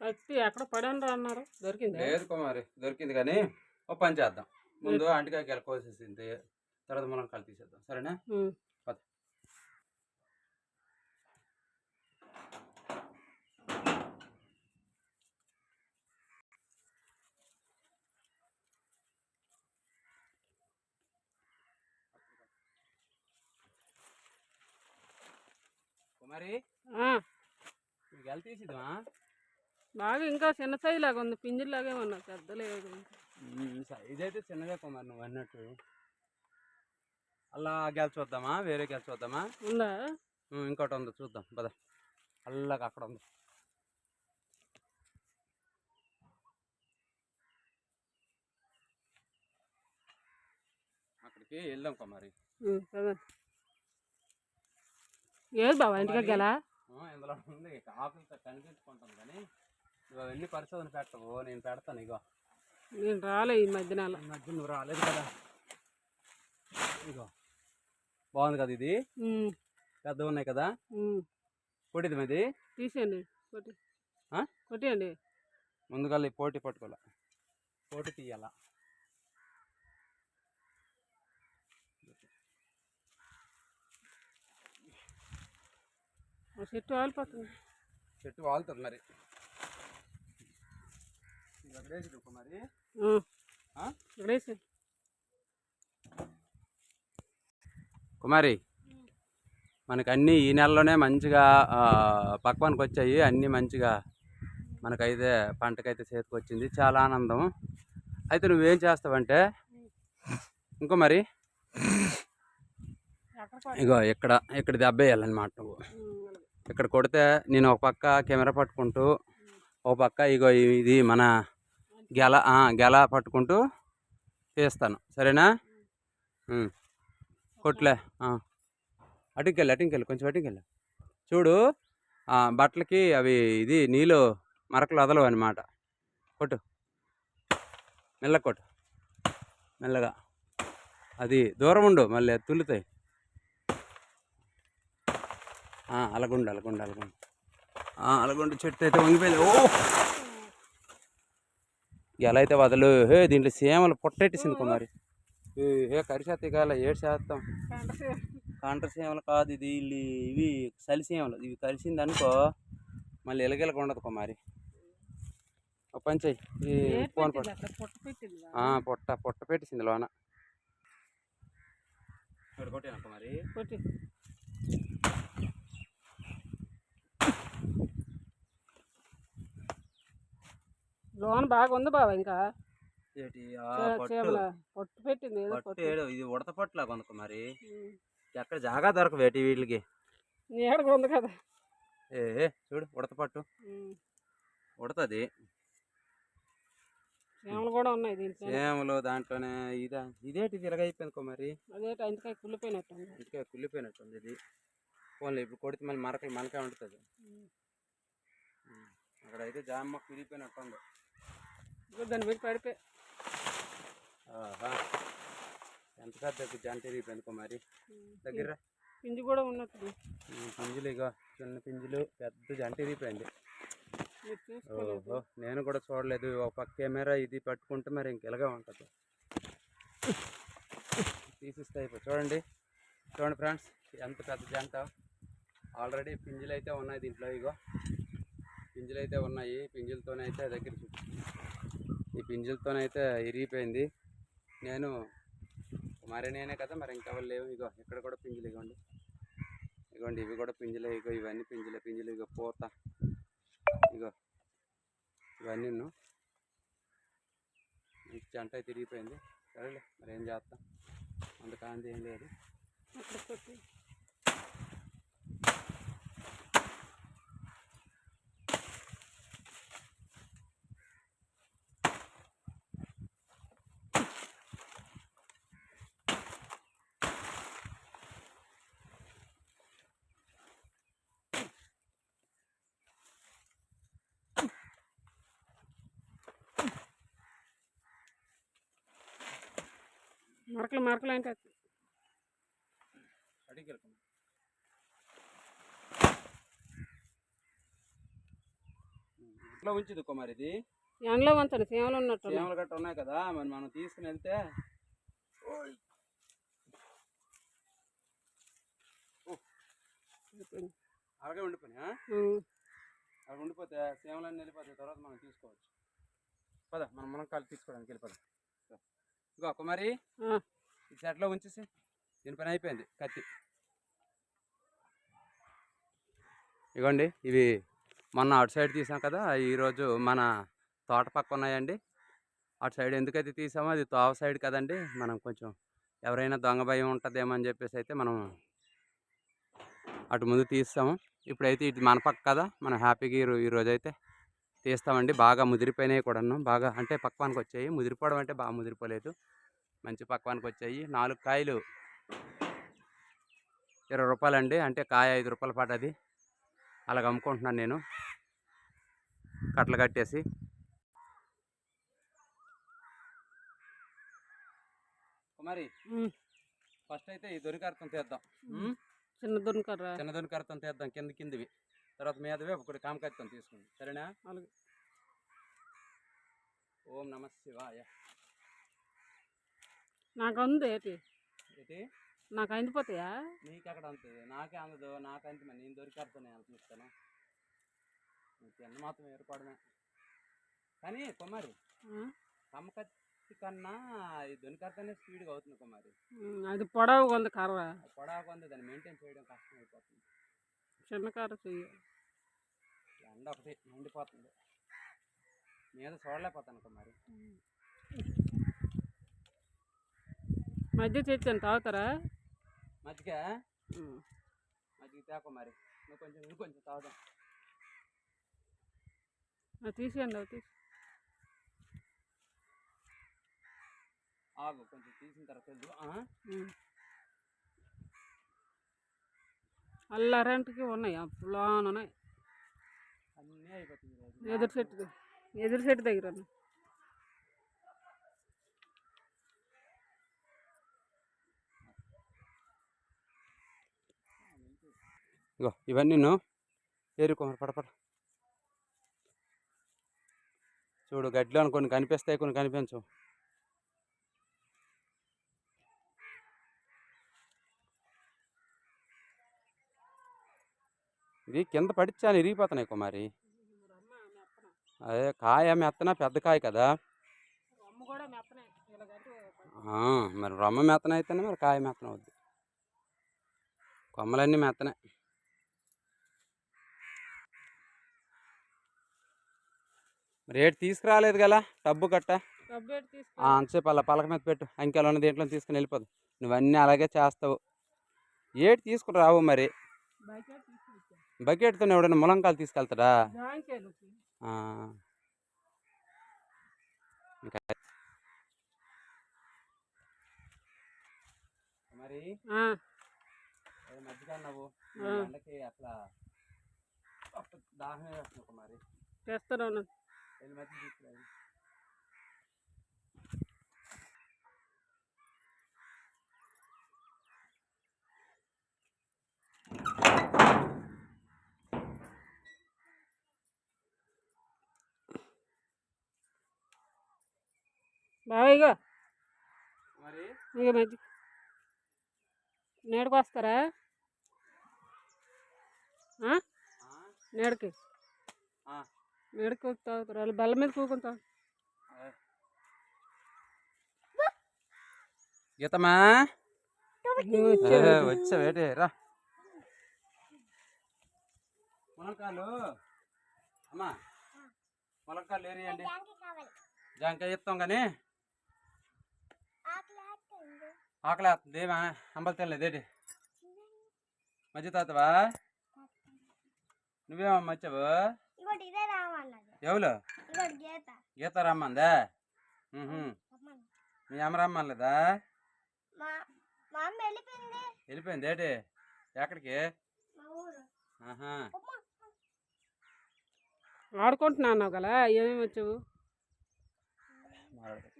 కత్తి ఎక్కడ పడాను రా అన్నారు? దొరికిందా? లేదు కుమారి దొరికింది కానీ ఓ పని చేద్దాం. ముందు అంటికాయకి వెళ్ళి కోసేసింది తర్వాత మనం కళ్ళు తీసేద్దాం. సరేనా. పద. కుమారి వెళ్ళి తీసిద్దామా బాగా ఇంకా చిన్న సైజు లాగా ఉంది. పింజిలాగే ఉన్నా పెద్దలేదు సైజ్ అయితే చిన్నగా కుమారి నువ్వు అన్నట్టు. అలా గెల చూద్దామా? వేరే గెల చూద్దామా? ఉందా? ఇంకోటి ఉంది. చూద్దాం. పద. అల్లగా అక్కడ ఉంది. అక్కడికి వెళ్దాం కుమారి. ఏది బావా ఇంటికి గెల? ఇందులో ఉంది. ఆకులతో కనిపించుకుంటాం కానీ నువ్వు అవన్నీ పరిశోధన పెట్టవు నేను పెడతాను ఇగో నేను రాలే ఈ మధ్యన అలా ఈ మధ్య నువ్వు రాలేదు కదా. ఇగో బాగుంది కదా ఇది? ఉమ్, పెద్దగా ఉన్నాయి కదా. పొడిది మీది తీసేయండి. కొట్టి? కొట్టేయండి ముందుగా ఈ పోటీ పట్టుకోవాల? పోటీ తీయాల? చెట్టు ఆలిపోతుంది చెట్టు వాళ్తుంది మరి ఇది వదిలేసి రుక్కు మరి ఉమ్, ఆ? ఇక్కడ వేసి కుమారి మనకు అన్నీ ఈ నెలలోనే మంచిగా పక్వానికి వచ్చాయి. అన్నీ మంచిగా మనకైతే పంటకైతే చేతికి వచ్చింది చాలా ఆనందం. అయితే నువ్వేం చేస్తావంటే ఇంకో మరి. ఇగో ఇక్కడ ఇక్కడ దెబ్బ వేయాలన్నమాట నువ్వు. ఇక్కడ కొడితే నేను ఒక పక్క కెమెరా పట్టుకుంటూ ఒక పక్క ఇగో ఇది మన గెల గెల పట్టుకుంటూ తీస్తాను. సరేనా? కొట్లే అటుకెళ్ళి అటుకెళ్ళి కొంచెం అటుకెళ్ళి. చూడు బట్టలకి అవి ఇది నీళ్ళు మరకలు వదలవు అనమాట కొట్టు. మెల్ల కొట్టు. మెల్లగా. అది దూరం ఉండు మళ్ళీ తుల్లుతాయి. అలగుండు అలగుండు అలగుండు. అలగుండు చెట్టు అయితే వంగిపోయింది. ఓ! ఎలా అయితే వదలు? హే దీంట్లో సీమలు పొట్టెట్టేసింది కుమారి. ఏ హే కరిసేత్త కాల ఏడు శాతం. సీమలు కాదు ఇది ఇల్లి ఇవి సలి సీమలు. ఇవి కలిసింది అనుకో మళ్ళీ ఎలగెలగ ఉండదు కుమారి. ఒక పని చెయ్యి ఫోన్ పట్టు. పొట్ట పెట్టింది కదా. ఆ, పొట్ట పొట్ట పెట్టేసింది లోన. కొట్టాను కుమారి? లోన్ బాగా ఉంది బావ ఇంకా. ఏంటి? ఆ, పట్టు. చేపల పొట్టు పెట్టింది ఏదో పట్టు పొట్టు. ఏడు ఇది ఉడత పట్టులాగా ఉంది కుమారి ఉమ్. ఎక్కడ జాగా దొరకవేటి వీటికి. నీడ కూడా ఉంది కదా? ఏ ఏ, చూడు ఉడత పట్టు. ఉమ్. ఉడతది. చేమలు కూడా ఉన్నాయి దీంట్లో. సేమలు దాంట్లోనే ఇదా ఇదేంటి ఇది ఇలాగైపోయింది కుమారి అదే టైంకాయ కుళ్ళిపోయినట్టు ఉంది. ఇంటికే కుళ్ళిపోయినట్టుంది ఇది. ఫోన్లో ఇప్పుడు కొడితే మళ్ళీ మరకలు మనకే ఉంటుంది ఉమ్. అక్కడైతే జామ ఇదిగో దాని మీద పడిపోయి. ఎంత పెద్ద జంట విరిగిపోయింది కుమారి దగ్గర? పిండి కూడా ఉన్నట్టు పింజులు ఇగో చిన్న పింజులు పెద్ద జంట మీరు ఓహో నేను కూడా చూడలేదు. ఒక పక్క కెమెరా ఇది పట్టుకుంటే మరి ఇంకెలాగా ఉంటుంది. తీసిస్తే అయిపోయి చూడండి. చూడండి ఫ్రెండ్స్ ఎంత పెద్ద జంట. ఆల్రెడీ పింజులు అయితే ఉన్నాయి దీంట్లో ఇగో. పింజులు అయితే ఉన్నాయి. పింజులతోనే అయితే దగ్గర పింజులతోనైతే ఇరిగిపోయింది. నేను మరి నేనే కదా మరి ఇంకెవరు లేవు. ఇగో ఇక్కడ కూడా పింజులు ఇగోండి ఇగోండి ఇవి కూడా పింజలే ఇగో ఇవన్నీ పింజులే పింజులు ఇగో పూత. ఇగో ఇవన్నీ జంట అయితే తిరిగిపోయింది సరేలే మరి ఏం చేస్తాం? అంత ఏం లేదు. మరకలు మరకలు అంటే అడిగి వెళ్తాం ఇట్లా ఉంచుదు కుమార్ ఇది. ఎండలో వంచండి సేవలు ఉన్నట్టు చీమలు గట్ట ఉన్నాయి కదా మరి మనం తీసుకుని వెళ్తే. అలాగే ఉండిపోయినా అక్కడ ఉండిపోతే సేవలన్నీ వెళ్ళిపోతాయి తర్వాత మనం తీసుకోవచ్చు. పద మనం మునక్కాయలు తీసుకోవడానికి వెళ్ళిపోదాం. ఇగో కుమారి ఈ చెట్లో ఉంచేసి దీని పని అయిపోయింది కత్తి. ఇగోండి ఇవి మొన్న అటు సైడ్ తీసాం కదా ఈరోజు మన తోట పక్క ఉన్నాయండి. అటు సైడ్ ఎందుకైతే తీసామో అది తోవ సైడ్ కదండి మనం కొంచెం ఎవరైనా దొంగ భయం ఉంటుందేమో అని చెప్పేసి అయితే మనం అటు ముందు తీస్తాము. ఇప్పుడైతే ఇది మన పక్క కదా మనం హ్యాపీగా ఈ రో- ఈ రోజు అయితే తీస్తామండి. బాగా ముదిరిపోయినాయి కూడాను. బాగా అంటే పక్వానికి వచ్చాయి ముదిరిపోవడం అంటే బాగా ముదిరిపోలేదు. మంచి పక్వానికి వచ్చాయి నాలుగు కాయలు ఇరవై రూపాయలండి. అంటే కాయ ఐదు రూపాయలు పడ్డది అలాగ అమ్ముకుంటున్నాను నేను. కట్టలు కట్టేసి. కుమారి ఫస్ట్ అయితే ఈ దొరికార్థం తీద్దాం? చిన్న దొరకరా చిన్న దొరికార్థం తీద్దాం. కింద కిందివి. తర్వాత మీదవి ఒకటి కామకత్తం తీసుకుంది. సరేనా? అలాగే. ఓం నమ శివాయ. నాకు ఉంది ఏంటి? ఏంటి? నాకు అందిపోతాయా నీకు అక్కడ అంతది? నాకే అందదు. నాకు అంత నేను దొరికార్థం నేను నీకు కింద మాత్రం ఏర్పడమే కానీ కుమారి? కమ్మకత్తి కన్నా ఈ దొనికర్తనే స్పీడ్గా అవుతుంది కుమారి. అది పొడవుగా ఉంది కర్ర. పొడవు ఉంది దాన్ని మెయింటైన్ చేయడం కష్టం అయిపోతుంది చిన్న కర్ర చెయ్యి. ఎండ ఒకటి మండిపోతుంది. మీద చూడలేకపోతాను కుమారి మధ్య తెచ్చాను తాగుతారా? మజ్జిగ? ఉమ్. మజ్జిగ తే కుమారి నువ్వు కొంచెం నువ్వు కొంచెం తాగుదాం. తీసేయండి అవి తీసి. ఆగు కొంచెం తీసిన తర్వాత. అల్లారెంట్కి ఉన్నాయి లోన్ ఉన్నాయి. అన్నీ. ఎదురు చెట్టు దగ్గర. ఎదురు చెట్టు దగ్గర. ఇగో ఇవన్నీ నువ్వు ఏరు కుమారి పడపడ చూడు గడ్డిలో కొన్ని కనిపిస్తాయి కొన్ని కనిపించవు ఇది కింద పడిచ్చాను ఇరిగిపోతున్నాయి కుమారి. అదే కాయ మెత్తన పెద్ద కాయ కదా. మరి రొమ్మ మెత్తన. అయితేనే మరి కాయ మెత్తన అవుద్ది. కొమ్మలన్నీ మెత్తనే. మరి ఏటి తీసుకురాలేదు కదా కట్ట డబ్బు ఆ, అంతసేపు అలా పలక మీద పెట్టు. అంకెలు ఉన్న దీంట్లో తీసుకుని వెళ్ళిపోదు. నువ్వన్నీ అలాగే చేస్తావు. ఏటి తీసుకుని రావు మరి. బకెట్తో ఎవడైనా ములంకాలు తీసుకెళ్తాడా. ఇంకా మరి ఆ. ఎండకి అట్లా అప్పుడు దాహం. వెళ్ళి మధ్య తీసుకురాదు మరి? ఇక మధ్య నేడుకు వస్తారా నేడుకి. ఆ, నేడుకు తాగుతారు. వాళ్ళు బల్ల మీద. గీతమ్మా? నువ్వు వచ్చే- వచ్చావేటి రా. మునక్కాయలు అమ్మా మునక్కాయలు ఏరియండి. జాంకాయ ఇస్తాం కానీ. ఆకలి వేస్తుంది అంబలి తినలేదేటి మధ్య తాతవా నువ్వేమమ్మా వచ్చావు? ఎవరు గీత. గీత రమ్మందా. మీ అమ్మ రమ్మలేదా మా మా అమ్మ వెళ్ళిపోయింది. ఏటి? ఎక్కడికి. ఆడుకుంటున్నా అన్నావు కదా ఏమేమి వచ్చావు?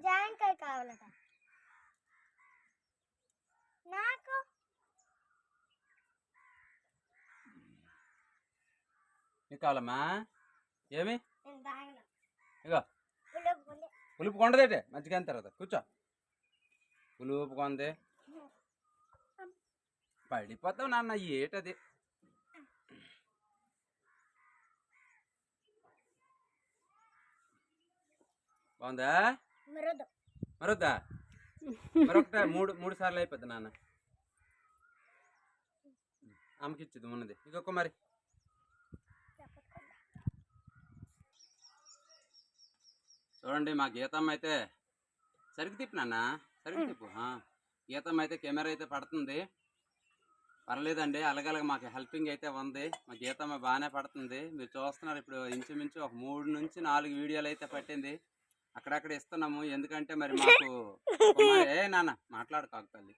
జాంకాయ కావాలట. నాకు నీకు కావాలమ్మా? ఏమి? ఇగో. పులుపు కొండదేటే? మంచిగా తర్వాత. కూర్చో. పులుపు కొంది. పడిపోతావు నాన్న ఏటది? బాగుందా? మరొద్దా మరొకటి మూడు మూడు సార్లు అయిపోద్ది నాన్న. ఆమెకి ఇచ్చింది ఉన్నది ఇంకొక మరి. చూడండి మా గీతమ్మ అయితే సరిగ్గా తిప్పు నాన్న సరిగ్గా తిప్పు. గీతమ్మ అయితే కెమెరా అయితే పడుతుంది. పర్లేదండి అలగలగ మాకు హెల్పింగ్ అయితే ఉంది. మా గీతమ్మ బాగానే పడుతుంది. మీరు చూస్తున్నారు ఇప్పుడు ఇంచుమించు ఒక మూడు నుంచి నాలుగు వీడియోలు అయితే పట్టింది. అక్కడక్కడ ఇస్తున్నాము. ఎందుకంటే మరి మాకు ఏ నాన్న మాట్లాడుకోక తల్లి.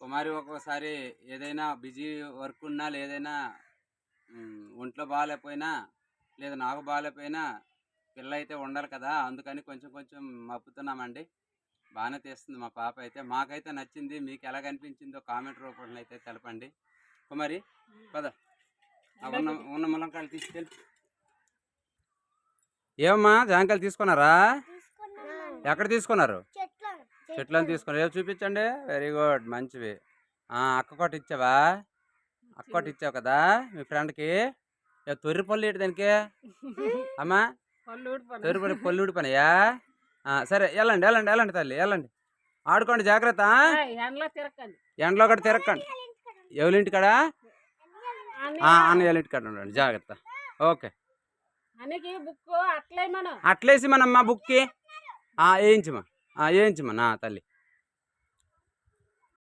కుమారి ఒక్కొక్కసారి ఏదైనా బిజీ వర్క్ ఉన్నా లేదైనా ఒంట్లో బాగాలేకపోయినా లేదా నాకు బాగాలేకపోయినా పిల్ల అయితే ఉండాలి కదా అందుకని కొంచెం కొంచెం మప్పుతున్నామండి బాగానే తీస్తుంది మా పాప అయితే. మాకైతే నచ్చింది మీకు ఎలా కనిపించిందో కామెంట్ రూపంలో అయితే తెలపండి. కుమారి పద. ఉన్న ఉన్న ములంకాయలు తీసుకెళ్ళి ఏమమ్మా జాంకాయలు తీసుకున్నారా? తీసుకున్నాను ఎక్కడ తీసుకున్నారు? చెట్లను చెట్లను తీసుకున్నారు. ఏవో చూపించండి? వెరీ గుడ్ మంచివి. ఆ, అక్క కొట్ట ఇచ్చావా? అక్క కొట్ట ఇచ్చావు కదా మీ ఫ్రెండ్కి ఏ తొర్రి పళ్ళు ఏంటి దానికి? అమ్మా. తొర్రి పళ్ళు పళ్ళు ఊడిపోయినాయా ఆ, సరే వెళ్ళండి వెళ్ళండి వెళ్ళండి తల్లి వెళ్ళండి ఆడుకోండి జాగ్రత్త ఎండలో తిరగండి కూడా తిరగకండి ఎవరింటి కాడ అన్నయ్య, అన్నయ్య ఇంటి కాడ ఉండండి జాగ్రత్త. ఓకే అన్నకి బుక్ అట్లే మనం అట్లేసి మనమ్మా బుక్కి? వేయించమా వేయించమ్మా నా తల్లి.